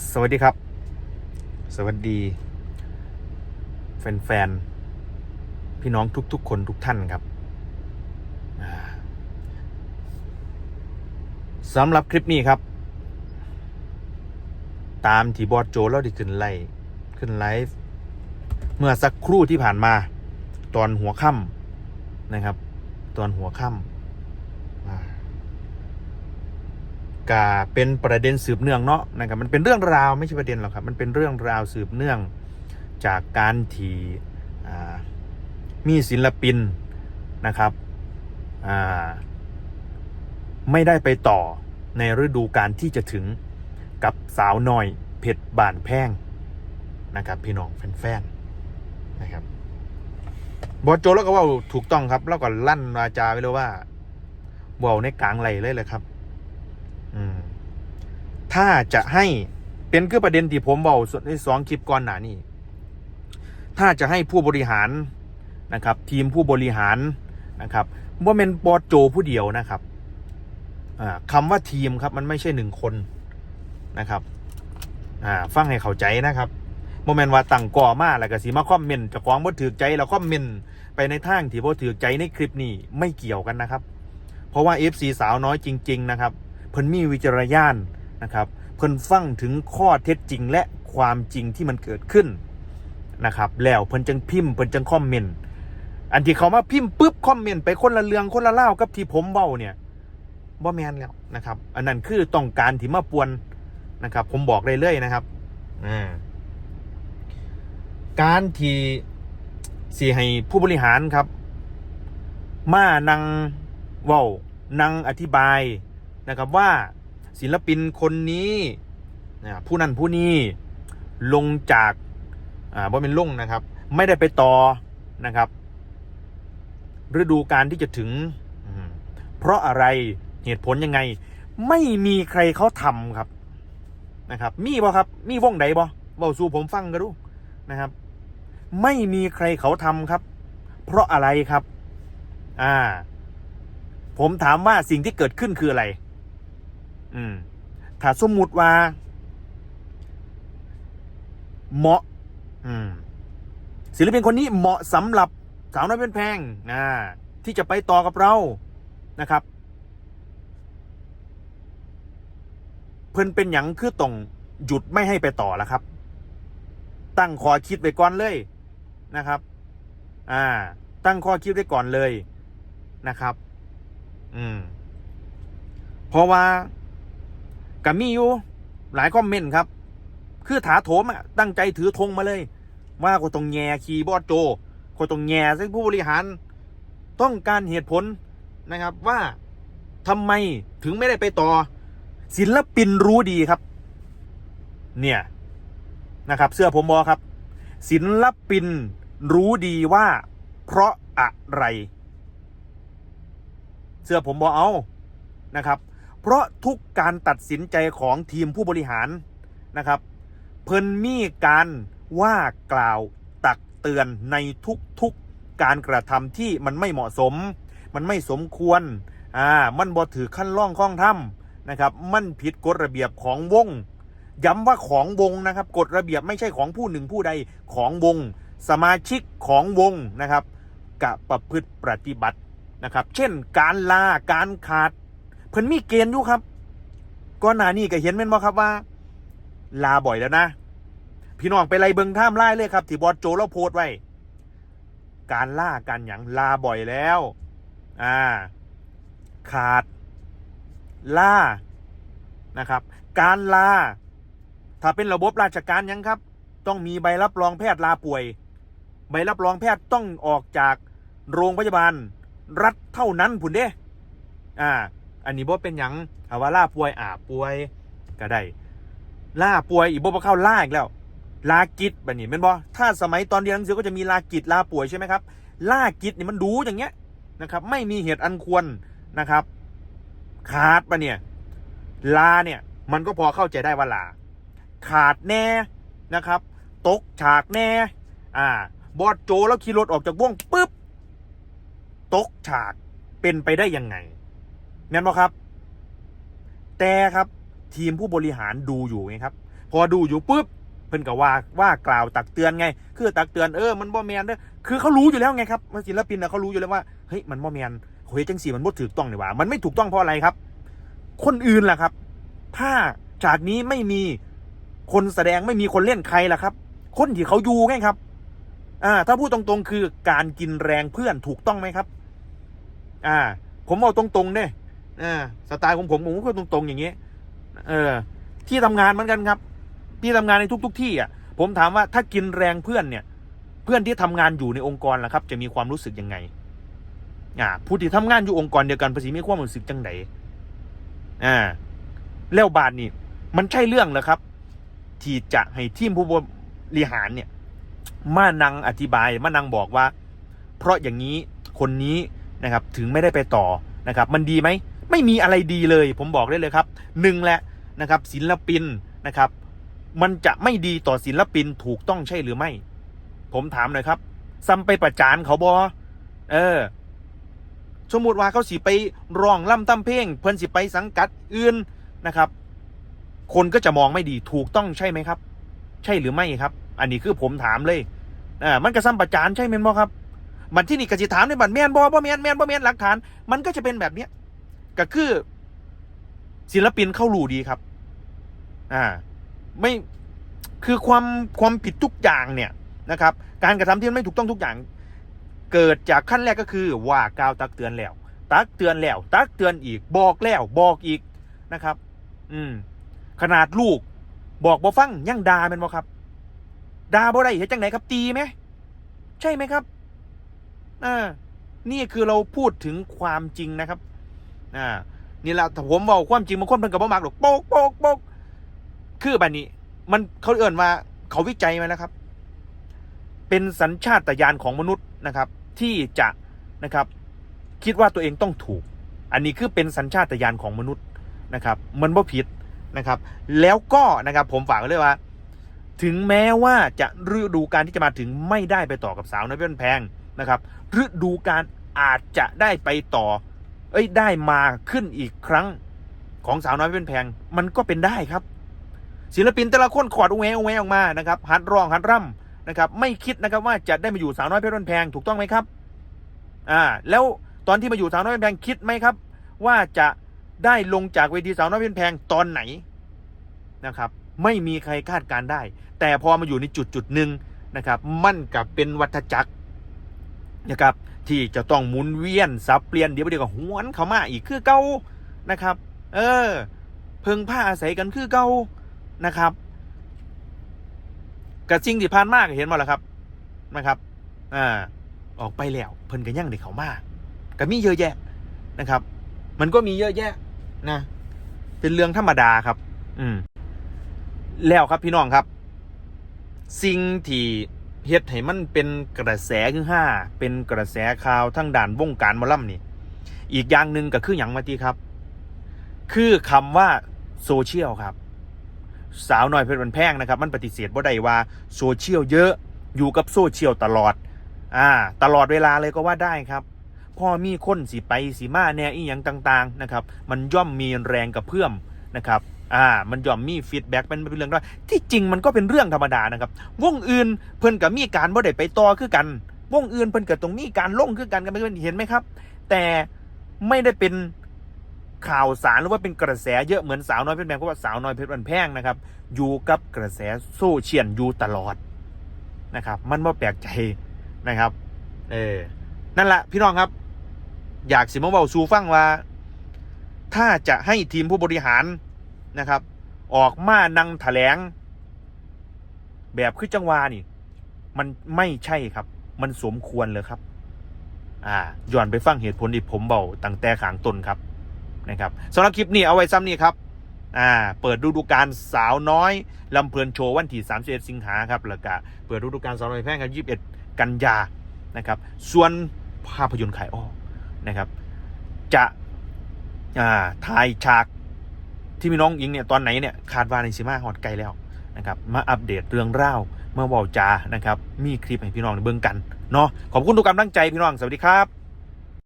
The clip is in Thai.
สวัสดีครับ สวัสดี แฟนๆ พี่น้องทุกๆ คนทุกท่านครับสำหรับคลิปนี้ครับ ตามที่บอสโจเราได้ขึ้นไลฟ์ขึ้นไลฟ์เมื่อสักครู่ที่ผ่านมา ตอนหัวค่ำนะครับ ตอนหัวค่ำอ่า กาเป็นประเด็นสืบเนื่องเนาะนะครับมันเป็นเรื่องราวไม่ใช่ประเด็นหรอกครับมันเป็นเรื่องราวสืบเนื่องจากการที่มีศิลปินนะครับไม่ได้ไปต่อในฤดูการที่จะถึงกับสาวน้อยเพชรบานแพงนะครับพี่น้องแฟนๆนะครับบอโจแล้วก็ว่าถูกต้องครับแล้วก็ลั่นวาจาไว้เลยว่าเว่าในกลางไหลเลยเลยครับ ถ้าจะให้เป็นคือประเด็นที่ผมบอกส่วนในสองคลิปก่อนหน้านี้ ถ้าจะให้ผู้บริหารนะครับ ทีมผู้บริหารนะครับว่าเป็นบอสโจผู้เดียวนะครับอ่าคำว่าทีมครับมันไม่ใช่หนึ่งคนนะครับฟังให้เข้าใจนะครับโมเมนต์ว่าตั้งก่อมาแล้วก็สีมาคอมเมนต์จะของบ่ถือใจแล้วคอมเมนต์ไปในทางที่บ่ถือใจในคลิปนี้ไม่เกี่ยวกันนะครับ เพราะว่า FC สาวน้อยจริง ๆ นะครับ เพิ่นมีวิจารณญาณ นะครับ เพิ่นฟังถึงข้อเท็จจริงและความจริงที่มันเกิดขึ้นนะครับ แล้วเพิ่นจังพิมพ์เพิ่นจังคอมเมนต์อันที่เขามาพิมพ์ปุ๊บคอมเมนต์ไปคนละเรื่องคนละเล่ากับที่ผมเบ้าเนี่ยบ่แมนแล้วนะครับ อันนั้นคือต้องการที่มาปวนนะครับ ผมบอกเลยเลยนะครับอ่าการที่สีให้ผู้บริหารครับ มานังเว้านังอธิบายนะครับว่า ศิลปินคนนี้นะผู้นั้นผู้นี้ลงจากอ่าบ่เป็นลงนะครับ ไม่ได้ไปต่อนะครับ ฤดูการที่จะถึง เพราะอะไรเหตุผลยังไง ไม่มีใครเขาทำครับนะครับ มีบ่ครับ มีวงใดบ่เบาสู่ผมฟังกันดูนะครับ ไม่มีใครเขาทำครับ เพราะอะไรครับ อ่า ผมถามว่าสิ่งที่เกิดขึ้นคืออะไร อืมถ้าสมมุติว่า เหมาะ อืมศิลปินคนนี้เหมาะสำหรับสาวน้อยเป็นแพงอ่าที่จะไปต่อกับเรานะครับ เพิ่นเป็นอย่างคือตรงหยุดไม่ให้ไปต่อแล้วครับ ตั้งคอคิดไว้ก่อนเลยนะครับ อ่า ตั้งข้อคิดไว้ก่อนเลยนะครับ อืม เพราะว่า กับมีอยู่หลายคอมเมนต์ครับ คือถาโถมอะตั้งใจถือธงมาเลย ว่าคนตรงแง่คีย์บอร์ดโจคนตรงแง่ซึ่งผู้บริหารต้องการเหตุผลนะครับว่าทำไมถึงไม่ได้ไปต่อ ศิลปินรู้ดีครับ เนี่ยนะครับ เสื้อผมบอครับ ศิลปินรู้ดีว่า เพราะอะไร เสื้อผมบอเอานะครับ เพราะทุกการตัดสินใจของทีมผู้บริหารนะครับ เพิ่นมีการว่ากล่าวตักเตือนในทุกๆการกระทำที่มันไม่เหมาะสม มันไม่สมควรอ่ามันบ่ถือขั้นล่องข้องถ้ำนะครับ มันผิดกฎระเบียบของวง ย้ำว่าของวงนะครับกฎระเบียบไม่ใช่ของผู้หนึ่งผู้ใดของวง สมาชิกของวงนะครับกะประพฤติปฏิบัตินะครับ เช่น การลาการขาด เพิ่นมีเกณฑ์อยู่ครับก่อนหน้านี้ก็เห็นแม่นบ่ครับว่า ลาบ่อยแล้วนะ พี่น้องไปไล่เบิงท่ามไล่เลยครับ ที่บอสโจเราโพสไว้ การล่าการหยังลาบ่อยแล้ว อ่า ขาด ล่านะครับ การลา ถ้าเป็นระบบราชการยังครับ ต้องมีใบรับรองแพทย์ลาป่วย ใบรับรองแพทย์ต้องออกจากโรงพยาบาล รัฐเท่านั้นผุนเด้ อ่า อันนี้บ่เป็นหยังถ้าว่าล่าป่วยอาป่วยก็ได้ล่าป่วยอีกบ่บ่เข้าล่าอีกแล้ว ลากิจแบบนี้เป็นบ่ถ้าสมัยตอนเรียนหนังสือก็จะมีลากิจลาป่วยใช่ไหมครับล่ากิจนี่มันดูอย่างเงี้ยนะครับไม่มีเหตุอันควรนะครับขาดปะเนี่ยลาเนี่ยมันก็พอเข้าใจได้ว่าลา ขาดแน่นะครับ ตกฉากแน่ อ่า บอดโจแล้วขี่รถออกจากวงปุ๊บ ตกฉากเป็นไปได้ยังไง แม่นบ่ครับ แต่ครับทีมผู้บริหารดูอยู่ไงครับ พอดูอยู่ปุ๊บเพิ่นก็ว่าว่ากล่าวตักเตือนไง คือตักเตือนเออมันบ่แมนเด้อคือเขารู้อยู่แล้วไงครับว่าศิลปินน่ะเขารู้อยู่แล้วว่าเฮ้ยมันบ่แมนเฮ้ยจังสีมันบ่ถูกต้องนี่หว่า มันไม่ถูกต้องเพราะอะไรครับ คนอื่นล่ะครับ ถ้าฉากนี้ไม่มีคนแสดงไม่มีคนเล่นใครล่ะครับ คนที่เขาอยู่ไงครับอ่าถ้าพูดตรงๆ คือการกินแรงเพื่อนถูกต้องไหมครับ อ่า ผมเอาตรงๆเนี่ย อ่าสไตล์ของผมผมก็ตรงๆอย่างเงี้ยเออ ที่ทำงานเหมือนกันครับ ที่ทำงานในทุก ๆ ที่อะผมถามว่าถ้ากินแรงเพื่อนเนี่ย เพื่อนที่ทำงานอยู่ในองค์กรล่ะครับ จะมีความรู้สึกยังไงอ่าผู้ที่ทำงานอยู่องค์กรเดียวกันภาษีมีความรู้สึกจังไดอ่าแล้วบาทนี่มันใช่เรื่องเหรอครับ ที่จะให้ทีมผู้บริหารเนี่ย มานังอธิบายมานังบอกว่า เพราะอย่างนี้คนนี้นะครับถึงไม่ได้ไปต่อนะครับ มันดีไหม ไม่มีอะไรดีเลย ผมบอกได้เลยครับหนึ่งแหละนะครับศิลปินนะครับ มันจะไม่ดีต่อศิลปินถูกต้องใช่หรือไม่ ผมถามหน่อยครับซ้ำไปประจานเขาบอเออสมมติว่าเขาสิไปร้องล่ำตั้มเพลงเพิ่นสิไปสังกัดอื่นนะครับ คนก็จะมองไม่ดีถูกต้องใช่ไหมครับ ใช่หรือไม่ครับ อันนี้คือผมถามเลยอ่ามันกระซ้ำประจานใช่ไหมบ่ครับมันที่นี่กสิถามในบัตรแมนบอบ่แมนแมนบ่แมนหลักฐาน มันก็จะเป็นแบบเนี้ย ก็คือ ศิลปินเข้ารู้ดีครับ อ่า ไม่คือความความผิดทุกอย่างเนี่ยนะครับ การกระทำที่ไม่ถูกต้องทุกอย่าง เกิดจากขั้นแรกก็คือ ว่ากล่าวตักเตือนแล้ว ตักเตือนแล้ว ตักเตือนอีก บอกแล้ว บอกอีกนะครับ อืม ขนาดลูก บอกบ่ฟังยังด่าแมันบ่ครับด่าบ่ได้เฮ็ดจังไหนครับตีไหมใช่ไหมครับอ่านี่คือเราพูดถึงความจริงนะครับ อ่านี่แหละถ้าผมบอกความจริงบางคนเพิ่นก็บ่มักหรอกโป๊กโป๊กโป๊กคือแบบนี้ มันเขาเอื่นว่าเขาวิจัยมาแล้วครับ เป็นสัญชาตญาณของมนุษย์นะครับ ที่จะนะครับ คิดว่าตัวเองต้องถูก อันนี้คือเป็นสัญชาตญาณของมนุษย์นะครับ มันบ่ผิดนะครับ แล้วก็นะครับผมฝากไว้เลยว่า ถึงแม้ว่าจะฤดูการที่จะมาถึงไม่ได้ไปต่อกับสาวน้อยเพชรแพงนะครับฤดูการอาจจะได้ไปต่อ เอ้ยได้มาขึ้นอีกครั้งของสาวน้อยเพชรแพง มันก็เป็นได้ครับ ศิลปินแต่ละคนขอดองแวองแวออกมานะครับหัดร้องหัดร่ำนะครับ ไม่คิดนะครับว่าจะได้มาอยู่สาวน้อยเพชรแพงถูกต้องไหมครับ อ่า แล้วตอนที่มาอยู่สาวน้อยเพชรแพงคิดไหมครับ ว่าจะได้ลงจากเวทีสาวน้อยเพชรแพงตอนไหนนะครับ ไม่มีใครคาดการได้ แต่พอมาอยู่ในจุดจุดหนึ่งนะครับ มันกับเป็นวัฏจักร นะครับ ที่จะต้องหมุนเวียนสับเปลี่ยนเดี๋ยวเดี๋ยวก็หวนเข้ามาอีกคือเก่านะครับ เออ เพิ่งผ้าอาศัยกันคือเก่านะครับกับสิ่งที่ผ่านมากเห็นมาแล้วครับนะครับอ่าออกไปแล้วเพิ่นกันยังเด็กเขามากก็มีเยอะแยะนะครับ มันก็มีเยอะแยะนะ เป็นเรื่องธรรมดาครับ อืมแล้วครับพี่น้องครับ สิ่งที่ เฮ็ดให้มันเป็นกระแสคือห้าเป็นกระแสข่าวทั้งด่านวงการมอลำนี่ อีกอย่างหนึ่งก็คืออย่างมาตีครับ คือคำว่าโซเชียลครับ สาวน้อยเพชรบันแพงนะครับ มันปฏิเสธบ่ได้ว่าโซเชียลเยอะอยู่กับโซเชียลตลอด อ่า ตลอดเวลาเลยก็ว่าได้ครับพอมีคนสีไปสีมาแน่อีหยังต่าง ๆนะครับ มันย่อมมีแรงกระเพื่อมนะครับ อ่ามันย่อมมีฟีดแบ็กเป็นเป็นเรื่องด้วยที่จริงมันก็เป็นเรื่องธรรมดานะครับ วงอื่นเพิ่นกับมีการบ่ได้ไปต่อคือกัน วงอื่นเพิ่นกับตรงมีการลงคือกันกันไม่เห็นไหมครับ แต่ไม่ได้เป็นข่าวสารหรือว่าเป็นกระแสเยอะเหมือนสาวน้อยเพชรแพงเพราะว่าสาวน้อยเพชรบันแพงนะครับ อยู่กับกระแสโซเชียลอยู่ตลอดนะครับ มันไม่แปลกใจนะครับ เออนั่นแหละพี่น้องครับ อยากสิมาเบาสู่ฟังว่า ถ้าจะให้ทีมผู้บริหาร นะครับ ออกมานั่งแถลง แบบคือจังหวานี่ มันไม่ใช่ครับ มันสมควรเลยครับ อ่าย้อนไปฟังเหตุผลที่ผมเบาตั้งแต่ขางตนครับนะครับสำหรับคลิปนี้เอาไว้ซ้ำนี่ครับอ่าเปิดฤดูกาลสาวน้อยลำเพลินโชว์วันที่31สิงหาครับแล้วก็เปิดฤดูกาลสาวน้อยแพร่งครับ21 กันยานะครับ ส่วนภาพยนตร์ขายอ้อนะครับ จะอ่าถ่ายฉาก ที่มีน้องหญิงเนี่ยตอนไหนเนี่ยคาดว่าในซีมาฮอดไกลแล้วนะครับมาอัปเดตเรื่องเล่าวมาเบาจานะครับมีคลิปให้พี่น้องเบื้องกันเนาะขอบคุณทุกกำลังใจพี่น้องสวัสดีครับ